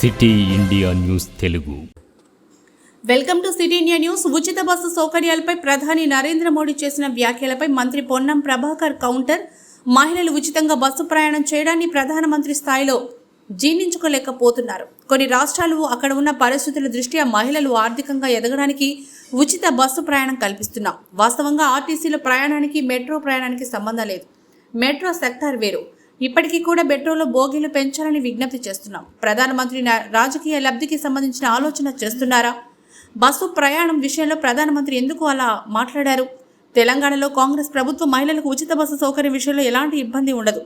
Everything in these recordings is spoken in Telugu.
City India news Telugu. Welcome to city India news. ఉచిత బస్సు సౌకర్యాలపై ప్రధాని నరేంద్ర మోడీ చేసిన వ్యాఖ్యలపై మంత్రి పొన్నం ప్రభాకర్ కౌంటర్. మహిళలు ఉచితంగా బస్సు ప్రయాణం చేయడాన్ని ప్రధానమంత్రి స్థాయిలో జీర్ణించుకోలేకపోతున్నారు. కొన్ని రాష్ట్రాలు అక్కడ ఉన్న పరిస్థితుల దృష్ట్యా మహిళలు ఆర్థికంగా ఎదగడానికి ఉచిత బస్సు ప్రయాణం కల్పిస్తున్నాం. వాస్తవంగా ఆర్టీసీలో ప్రయాణానికి మెట్రో ప్రయాణానికి సంబంధం లేదు. మెట్రో సెక్టార్ వేరు. ఇప్పటికీ కూడా మెట్రోలో బోగీలు పెంచాలని విజ్ఞప్తి చేస్తున్నాం. ప్రధానమంత్రి రాజకీయ లబ్ధికి సంబంధించిన ఆలోచన చేస్తున్నారా? బస్సు ప్రయాణం విషయంలో ప్రధానమంత్రి ఎందుకు అలా మాట్లాడారు? తెలంగాణలో కాంగ్రెస్ ప్రభుత్వం మహిళలకు ఉచిత బస్సు సౌకర్యం విషయంలో ఎలాంటి ఇబ్బంది ఉండదు.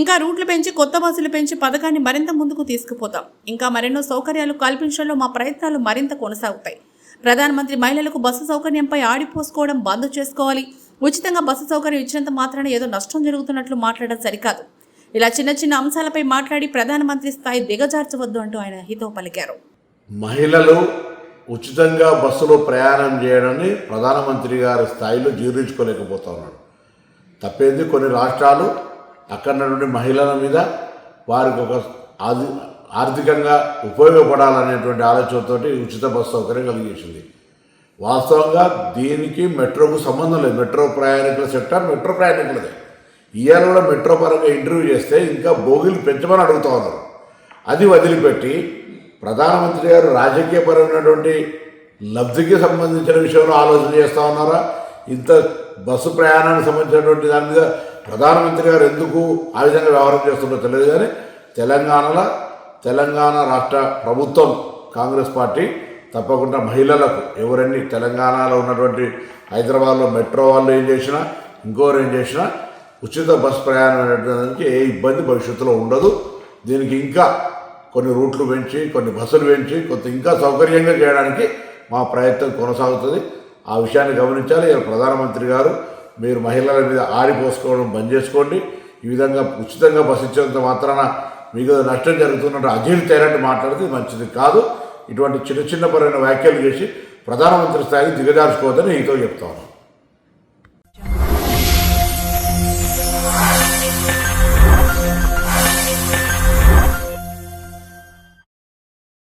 ఇంకా రూట్లు పెంచి కొత్త బస్సులు పెంచి పథకాన్ని మరింత ముందుకు తీసుకుపోతాం. ఇంకా మరెన్నో సౌకర్యాలు కల్పించడంలో మా ప్రయత్నాలు మరింత కొనసాగుతాయి. ప్రధానమంత్రి మహిళలకు బస్సు సౌకర్యంపై ఆడిపోసుకోవడం బంద్ చేసుకోవాలి. ఉచితంగా బస్సు సౌకర్యం ఇచ్చినంత మాత్రాన ఏదో నష్టం జరుగుతున్నట్లు మాట్లాడడం సరికాదు. ఇలా చిన్న చిన్న అంశాలపై మాట్లాడి ప్రధానమంత్రి స్థాయి దిగజార్చవద్దు అంటూ ఆయన హితో పలికారు. మహిళలు ఉచితంగా బస్సులో ప్రయాణం చేయడాన్ని ప్రధానమంత్రి గారి స్థాయిలో జీర్ణించుకోలేకపోతా ఉన్నాడు తప్పేంది? కొన్ని రాష్ట్రాలు అక్కడ నుండి మహిళల మీద వారికి ఒక ఆది ఆర్థికంగా ఉపయోగపడాలనేటువంటి ఆలోచనతో ఉచిత బస్సు సౌకర్యం కలిగేసింది. వాస్తవంగా దీనికి మెట్రోకు సంబంధం లేదు. మెట్రో ప్రయాణికుల సెక్టర్ మెట్రో ప్రయాణికులదే. ఇవాళ కూడా మెట్రో పరంగా ఇంటర్వ్యూ చేస్తే ఇంకా బోగిలు పెంచమని అడుగుతా ఉన్నారు. అది వదిలిపెట్టి ప్రధానమంత్రి గారు రాజకీయపరమైనటువంటి లబ్ధికి సంబంధించిన విషయంలో ఆలోచన చేస్తూ ఉన్నారా? ఇంత బస్సు ప్రయాణానికి సంబంధించినటువంటి దాని మీద ప్రధానమంత్రి గారు ఎందుకు ఆ విధంగా వ్యవహారం చేస్తుందో తెలియదు కానీ తెలంగాణలో తెలంగాణ రాష్ట్ర ప్రభుత్వం కాంగ్రెస్ పార్టీ తప్పకుండా మహిళలకు ఎవరన్నీ తెలంగాణలో ఉన్నటువంటి హైదరాబాద్లో మెట్రో వాళ్ళు ఏం చేసినా ఇంకోరు ఏం చేసినా ఉచిత బస్ ప్రయాణం అనేటువంటి ఏ ఇబ్బంది భవిష్యత్తులో ఉండదు. దీనికి ఇంకా కొన్ని రూట్లు పెంచి కొన్ని బస్సులు పెంచి కొంత ఇంకా సౌకర్యంగా చేయడానికి మా ప్రయత్నం కొనసాగుతుంది. ఆ విషయాన్ని గమనించాలి. ప్రధానమంత్రి గారు మీరు మహిళల మీద ఆరిపోసుకోవడం బంద్ చేసుకోండి. ఈ విధంగా ఉచితంగా బస్సు ఇచ్చేంత మాత్రాన మీకు నష్టం జరుగుతున్నట్టు అజీర్తి అయినట్టు మాట్లాడితే మంచిది కాదు. ఇటువంటి చిన్న చిన్న పరమైన వ్యాఖ్యలు చేసి ప్రధానమంత్రి స్థాయికి దిగజార్చుకోవద్దని నీతో చెప్తాను